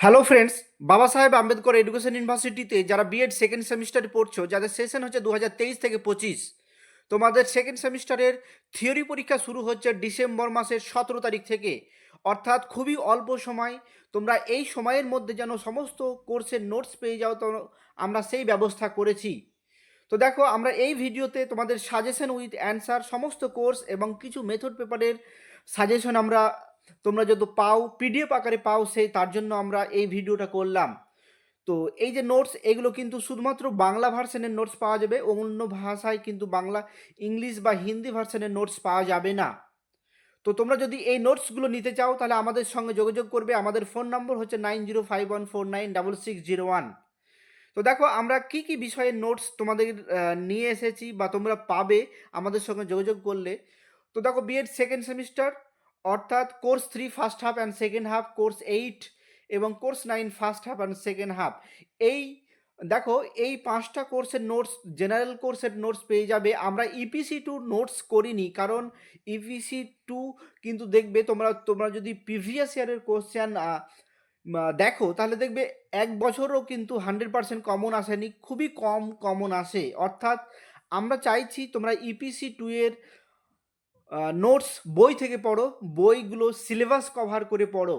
Hello friends বাবা সাহেব Ambedkar education ইউনিভার্সিটিতে যারা বিএড সেকেন্ড সেমিস্টারে পড়ছো, যাদের সেশন হচ্ছে দু হাজার তেইশ থেকে পঁচিশ, তোমাদের সেকেন্ড সেমিস্টারের থিওরি পরীক্ষা শুরু হচ্ছে ডিসেম্বর মাসের সতেরো তারিখ থেকে। অর্থাৎ খুবই অল্প সময়, তোমরা এই সময়ের মধ্যে যেন সমস্ত কোর্সের নোটস পেয়ে যাও, তো আমরা সেই ব্যবস্থা করেছি। তো দেখো, আমরা এই ভিডিওতে তোমাদের সাজেশন উইথ অ্যান্সার সমস্ত কোর্স এবং কিছু মেথড পেপারের সাজেশন আমরা তোমরা যত পাও পিডিএফ আকারে পাও সেই তার জন্য আমরা এই ভিডিওটা করলাম। তো এই যে নোটস এগুলো কিন্তু শুধুমাত্র বাংলা ভার্সনের নোটস পাওয়া যাবে, অন্য ভাষায় কিন্তু বাংলা ইংলিশ বা হিন্দি ভার্সনের নোটস পাওয়া যাবে না। তো তোমরা যদি এই নোটসগুলো নিতে চাও, তাহলে আমাদের সঙ্গে যোগাযোগ করবে। আমাদের ফোন নম্বর হচ্ছে nine zero five one four nine double six zero one তো দেখো, আমরা কি কি বিষয়ে নোটস তোমাদের নিয়ে এসেছি বা তোমরা পাবে আমাদের সঙ্গে যোগাযোগ করলে। তো দেখো বিএড সেকেন্ড সেমিস্টার অর্থাৎ course three first half and second half, course eight এবং course nine first half and second half. এই, দেখো, এই পাঁচটা কোর্সের নোটস, জেনারেল কোর্সের নোটস পেয়ে যাবে। আমরা E ইপিসি টু নোটস করিনি, কারণ E ইপিসি টু কিন্তু দেখবে তোমরা তোমরা যদি প্রিভিয়াস ইয়ারের কোশ্চেন দেখো, তাহলে দেখবে এক বছরও কিন্তু হান্ড্রেড পার্সেন্ট কমন আসেনি, খুবই কম কমন আসে। অর্থাৎ আমরা চাইছি তোমরা E ইপিসি টু এর নোটস বই থেকে পড়ো, বইগুলো সিলেবাস কভার করে পড়ো।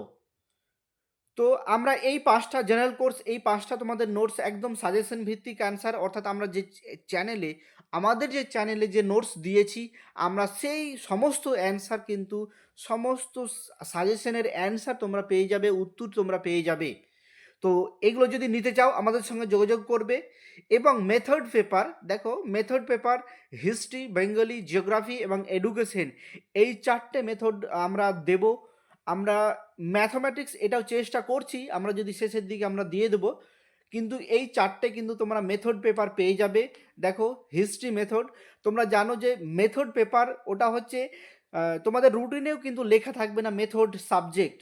তো আমরা এই পাঁচটা জেনারেল কোর্স এই পাঁচটা তোমাদের নোটস একদম সাজেশন ভিত্তিক অ্যান্সার অর্থাৎ আমরা যে চ্যানেলে আমাদের যে চ্যানেলে যে নোটস দিয়েছি, আমরা সেই সমস্ত অ্যান্সার কিন্তু, সমস্ত সাজেশনের অ্যান্সার তোমরা পেয়ে যাবে, উত্তর তোমরা পেয়ে যাবে। তো এগুলো যদি নিতে চাও, আমাদের সঙ্গে যোগাযোগ করবে। এবং মেথড পেপার দেখো method paper history Bengali geography এবং এডুকেশন এই চারটে মেথড আমরা দেব। আমরা ম্যাথমেটিক্স এটাও চেষ্টা করছি, আমরা যদি শেষের দিকে আমরা দিয়ে দেবো। কিন্তু এই চারটে কিন্তু তোমরা মেথড পেপার পেয়ে যাবে। দেখো হিস্ট্রি মেথড তোমরা জানো যে মেথড পেপার ওটা হচ্ছে তোমাদের রুটিনেও কিন্তু লেখা থাকবে না মেথড সাবজেক্ট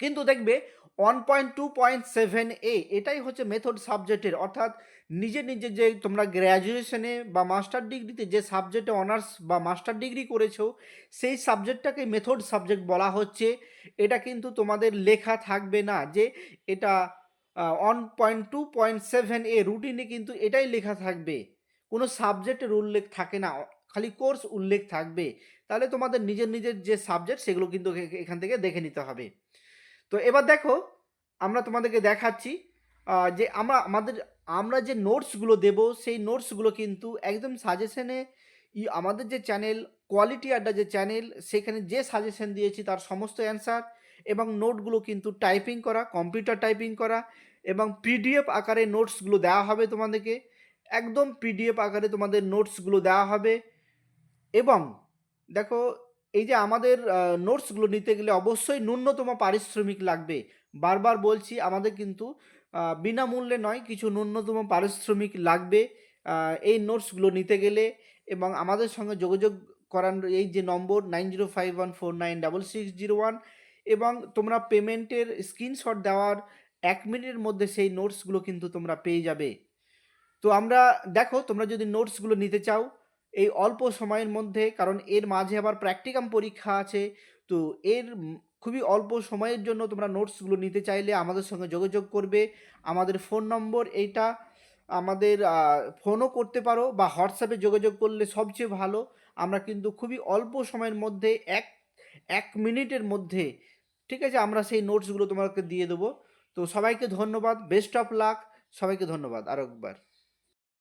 কিন্তু দেখবে one point two point seven এ এটাই হচ্ছে মেথড সাবজেক্টের অর্থাৎ নিজে নিজে যে তোমরা গ্র্যাজুয়েশনে বা মাস্টার ডিগ্রিতে যে সাবজেক্টে অনার্স বা মাস্টার ডিগ্রি করেছ, সেই সাবজেক্টটাকে মেথড সাবজেক্ট বলা হচ্ছে। এটা কিন্তু তোমাদের লেখা থাকবে না যে এটা one point two point seven এ রুটিনে কিন্তু এটাই লেখা থাকবে। কোনো সাবজেক্টের উল্লেখ থাকে না, খালি কোর্স উল্লেখ থাকবে। তাহলে তোমাদের নিজের নিজের যে সাবজেক্ট সেগুলো কিন্তু এখান থেকে দেখে নিতে হবে। তো এবার দেখো, আমরা তোমাদেরকে দেখাচ্ছি যে আমরা, আমাদের, আমরা যে নোটসগুলো দেব, সেই নোটসগুলো কিন্তু একদম সাজেশনে আমাদের যে চ্যানেল কোয়ালিটি আড্ডা যে চ্যানেল সেখানে যে সাজেশন দিয়েছি তার সমস্ত অ্যান্সার এবং নোটগুলো কিন্তু টাইপিং করা কম্পিউটার টাইপিং করা এবং পিডিএফ আকারে নোটসগুলো দেওয়া হবে তোমাদেরকে। একদম পিডিএফ আকারে তোমাদের নোটসগুলো দেওয়া হবে। এবং দেখো এই যে আমাদের নোটসগুলো নিতে গেলে অবশ্যই ন্যূনতম পারিশ্রমিক লাগবে। বারবার বলছি, আমাদের কিন্তু বিনামূল্যে নয়, কিছু ন্যূনতম পারিশ্রমিক লাগবে এই নোটসগুলো নিতে গেলে। এবং আমাদের সঙ্গে যোগাযোগ করার এই যে number nine zero five one four nine double six zero one এবং তোমরা পেমেন্টের স্ক্রিনশট দেওয়ার এক মিনিটের মধ্যে সেই নোটসগুলো কিন্তু তোমরা পেয়ে যাবে। তো আমরা, দেখো, তোমরা যদি নোটসগুলো নিতে চাও এই অল্প সময়ের মধ্যে, কারণ এর মাঝে আবার প্র্যাকটিকাম পরীক্ষা আছে, তো এর খুবই অল্প সময়ের জন্য তোমরা নোটসগুলো নিতে চাইলে আমাদের সঙ্গে যোগাযোগ করবে। আমাদের ফোন নম্বর এইটা, আমাদের ফোনও করতে পারো বা হোয়াটসঅ্যাপে যোগাযোগ করলে সবচেয়ে ভালো। আমরা কিন্তু খুবই অল্প সময়ের মধ্যে এক এক মিনিটের মধ্যে, ঠিক আছে, আমরা সেই নোটসগুলো তোমাকে দিয়ে দেবো। তো সবাইকে ধন্যবাদ বেস্ট অফ লাক সবাইকে ধন্যবাদ আরও একবার